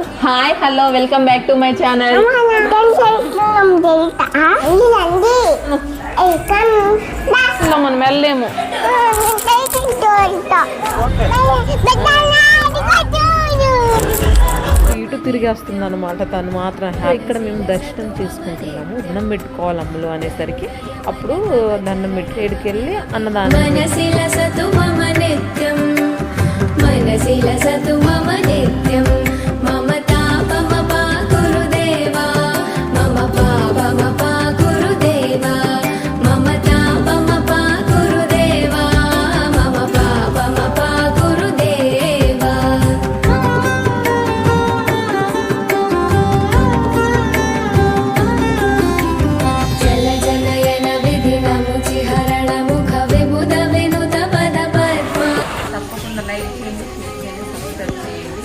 Hi hello welcome back to my channel మనం వెళ్ళలేము. ఇటు తిరిగి వస్తుంది అనమాట తను మాత్రం ఇక్కడ మేము దర్శనం చేసుకుంటున్నాము. దండం పెట్టుకోవాలి అమ్ములు అనేసరికి. అప్పుడు దండం పెట్టి ఏడుకెళ్ళి అన్నదానం like, and subscribe.